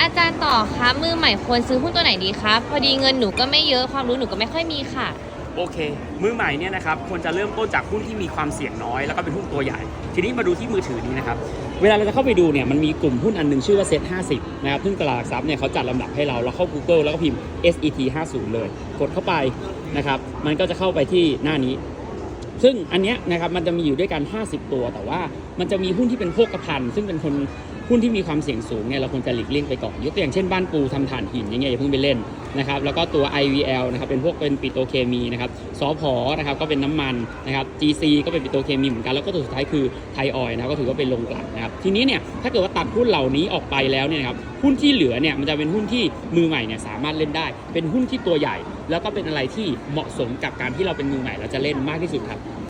อาจารย์ต่อคะมือใหม่ควรซื้อหุ้นตัวไหนดีครับ พอดีเงินหนูก็ไม่เยอะความรู้หนูก็ไม่ค่อยมีค่ะ โอเค มือใหม่เนี่ยนะครับควรจะเริ่มต้นจากหุ้นที่มีความเสี่ยงน้อย แล้วก็เป็นหุ้นตัวใหญ่ ทีนี้มาดูที่มือถือนี้นะครับ เวลาเราจะเข้าไปดูเนี่ยมันมีกลุ่มหุ้นอันหนึงชื่อว่าเซ็ต50นะครับซึ่งตลาดหลักทรัพย์เนี่ยเขาจัดลำดับให้เราเราเข้า Google แล้วก็พิมพ์ SET 50 เลย กดเข้าไปนะครับมันก็จะเข้าไปที่หน้านี้ ซึ่งอันเนี้ยนะครับมันจะมีอยู่ด้วยกัน 50 ตัว แต่ว่ามันจะมีหุ้นที่เป็นโภคภัณฑ์ซึ่งเป็นคน หุ้นที่มีความเสี่ยงสูงเนี่ยเราควรจะหลีกเลี่ยงไปก่อน ยกตัวอย่างเช่นบ้านปูทำถ่านหินอย่างเงี้ยอย่าเพิ่งไปเล่นนะครับแล้วก็ตัว IVL นะครับเป็นพวกเป็นปิโตเคมีนะครับสอพอนะครับก็เป็นน้ำมันนะครับ GC ก็เป็นปิโตเคมีเหมือนกันแล้วก็ตัวสุดท้ายคือไทยออยนะครับก็ถือว่าเป็นโรงกลั่นนะครับทีนี้เนี่ยถ้าเกิดว่าตัดหุ้นเหล่านี้ออกไปแล้วเนี่ยครับหุ้นที่เหลือเนี่ยมันจะเป็นหุ้นที่มือใหม่เนี่ยสามารถเล่นได้ เป็นหุ้นที่ตัวใหญ่ แล้วก็เป็นอะไรที่เหมาะสมกับการที่เราเป็นมือใหม่เราจะเล่นมากที่สุดครับ